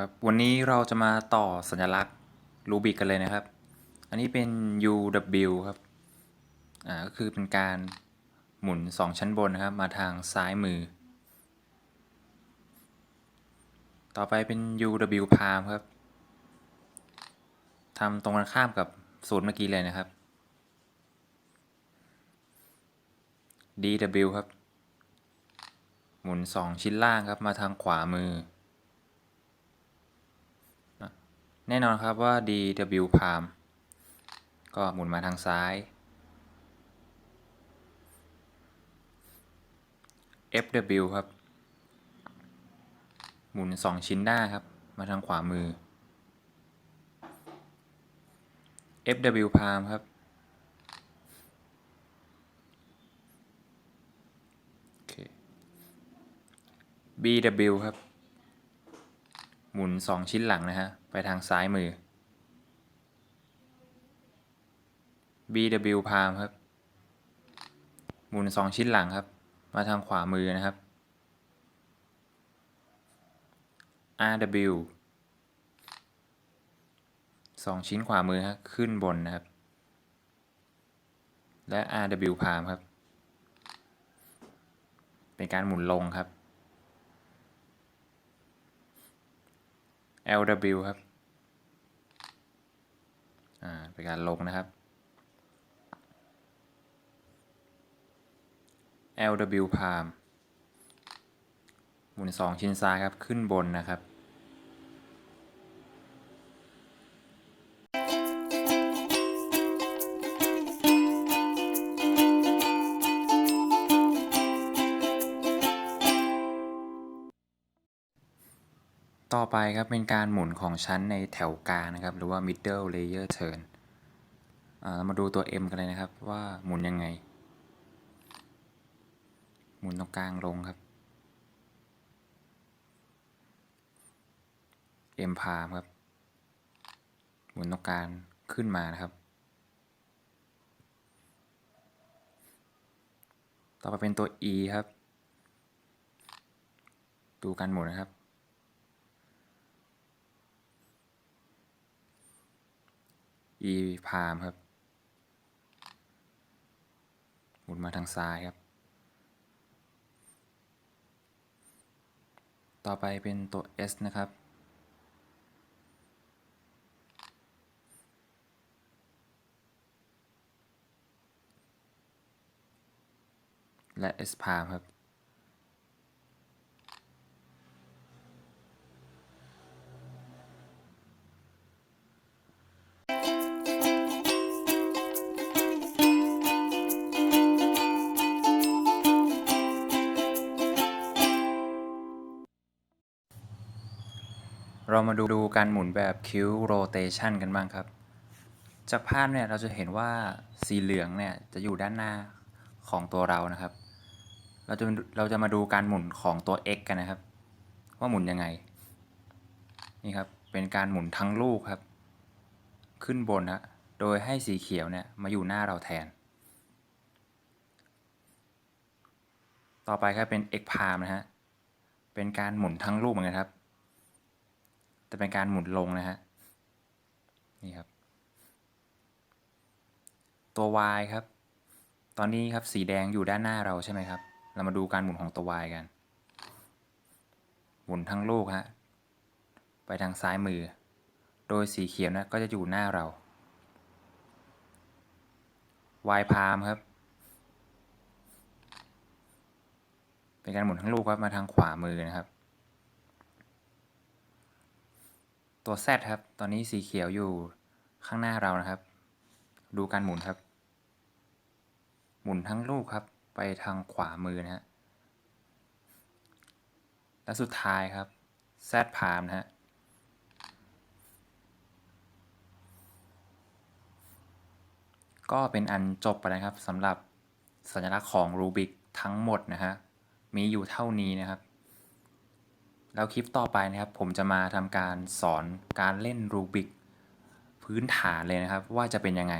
ครับวันนี้เราจะมาต่อสัญลักษณ์รูบิกกันเลยนะครับ อันนี้เป็น UW ครับอ่าก็คือเป็นการหมุน 2 ชั้นบนนะครับ มาทางซ้ายมือ ต่อไปเป็น UW palm ครับทำตรงกันข้ามกับสูตรเมื่อกี้เลยนะครับ DW ครับ หมุน 2 ชิ้นล่างครับ มาทางขวามือ แน่นอนครับว่า DW palm ก็หมุนมาทางซ้าย FW ครับ หมุน 2 ชิ้นหน้าครับ มาทางขวามือ FW palm ครับโอเค BW ครับ หมุน 2 ชิ้นหลังนะฮะ ไปทางซ้ายมือ BW palm ครับ หมุน 2 ชิ้นหลังครับ มาทางขวามือนะครับ RW 2 ชิ้นขวามือฮะขึ้นบนนะครับ และ RW palm ครับ เป็นการหมุนลงครับ LW ครับ อ่า เป็นการลงนะครับ LW palm หมุน 2 ชิ้นซ้ายครับ ขึ้นบนนะครับ ต่อไปครับเป็นการหมุนของชั้นในแถวกลางนะครับ หรือว่า middle layer turn าเรามาดูตัว M กันเลยนะครับว่าหมุนยังไง หมุนตรงกลางลงครับ M palm ครับ หมุนตรงกลางขึ้นมานะครับ ต่อไปเป็นตัว E ครับ ดูการหมุนนะครับ E พามครับหมุนมาทางซ้ายครับ ต่อไปเป็นตัว S นะครับ และ S พามครับ เรามาดูดูการหมุนแบบคิวโรเตชันกันบ้างครับ จากภาพเนี่ยเราจะเห็นว่าสีเหลืองเนี่ยจะอยู่ด้านหน้าของตัวเรานะครับ เราจะเราจะมาดูการหมุนของตัว x กันนะครับ ว่าหมุนยังไง นี่ครับ เป็นการหมุนทั้งลูกครับ ขึ้นบนนะโดยให้สีเขียวเนี่ยมาอยู่หน้าเราแทน ต่อไปครับเป็น x palm นะฮะ เป็นการหมุนทั้งลูกเหมือนกันครับ แต่เป็นการหมุนลงนะฮะ นี่ครับ ตัว y ครับ ตอนนี้ครับสีแดงอยู่ด้านหน้าเราใช่ไหมครับ เรามาดูการหมุนของตัว y กัน หมุนทั้งลูกฮะ ไปทางซ้ายมือ โดยสีเขียวนะก็จะอยู่หน้าเรา y palm ครับ เป็นการหมุนทั้งลูกครับมาทางขวามือนะครับ ตัว Z ครับ ตอนนี้สีเขียวอยู่ข้างหน้าเรานะครับ ดูการหมุนครับ หมุนทั้งลูกครับ ไปทางขวามือนะฮะ และสุดท้ายครับ Z พามนะฮะก็เป็นอันจบไปนะครับสำหรับสัญลักษณ์ของรูบิกทั้งหมดนะฮะ มีอยู่เท่านี้นะครับ แล้วคลิปต่อไปนะครับ ผมจะมาทำการสอนการเล่นรูบิกพื้นฐานเลยนะครับ ว่าจะเป็นยังไง